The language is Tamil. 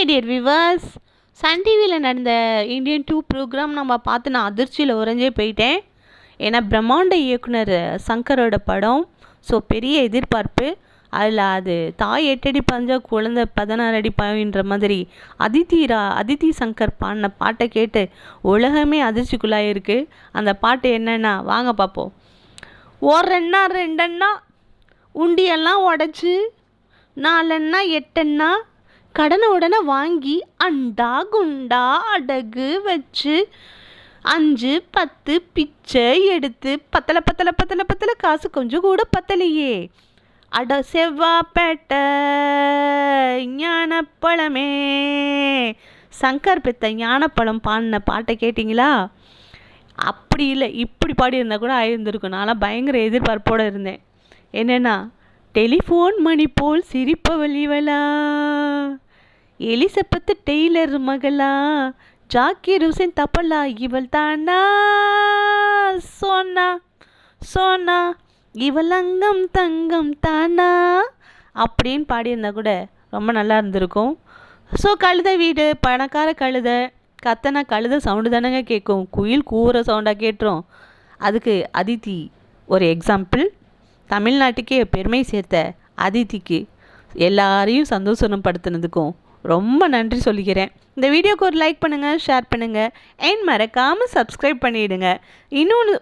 மை டியர் விவர்ஸ் சன் டிவியில் நடந்த இந்தியன் டூ ப்ரோக்ராம் நம்ம பார்த்து நான் அதிர்ச்சியில் உறைஞ்சே போயிட்டேன். ஏன்னா பிரம்மாண்ட இயக்குனர் சங்கரோட படம். ஸோ பெரிய எதிர்பார்ப்பு. அதில் அது தாய் எட்டடி பஞ்சா குழந்தை பதினாறு அடி பாவின்ற மாதிரி அதித்தி ரா அதித்தி சங்கர் பாடின பாட்டை கேட்டு உலகமே அதிர்ச்சிக்குள்ளாயிருக்கு. அந்த பாட்டு என்னென்னா வாங்க பார்ப்போம். ஓரெண்ணா ரெண்டண்ணா உண்டியெல்லாம் உடச்சி நாலண்ணா எட்டண்ணா கடனை உடனே வாங்கி அண்டா குண்டா அடகு வச்சு அஞ்சு பத்து பிச்சை எடுத்து பத்தலை பத்தலை பத்தலை பத்தலை காசு கொஞ்சம் கூட பத்தலையே. அட செவ்வாப்பேட்டை ஞானப்பழமே. சங்கர் பெத்த ஞானப்பழம் பாடின பாட்டை கேட்டிங்களா? அப்படி இல்லை இப்படி பாடியிருந்தால் கூட ஆயிருந்திருக்கும். நான்லாம் பயங்கர எதிர்பார்ப்போடு இருந்தேன். என்னென்னா டெலிஃபோன் மணி போல் சிரிப்பவள் இவளா? எலிசபத்து டெய்லர் மகளா ஜாக்கிர் ஹுசேன் தப்பலா இவள் தானா சோனா சோனா இவள் அங்கம் தங்கம் தானா? அப்படின்னு பாடியிருந்தா கூட ரொம்ப நல்லா இருந்திருக்கும். ஸோ கழுத வீடு பணக்கார கழுத கத்தனா கழுத சவுண்டு தானேங்க கேட்கும் குயில் கூற சவுண்டாக கேட்டுரும். அதுக்கு அதித்தி ஒரு எக்ஸாம்பிள் தமிழ்நாட்டுக்கே பெருமை சேர்த்த அதித்திக்கு எல்லாரையும் சந்தோஷப்படுத்தினதுக்கும் ரொம்ப நன்றி சொல்லிக்கிறேன். இந்த வீடியோக்கு ஒரு லைக் பண்ணுங்கள் ஷேர் பண்ணுங்கள் அண்ட் மறக்காமல் சப்ஸ்கிரைப் பண்ணிவிடுங்க இன்னொன்று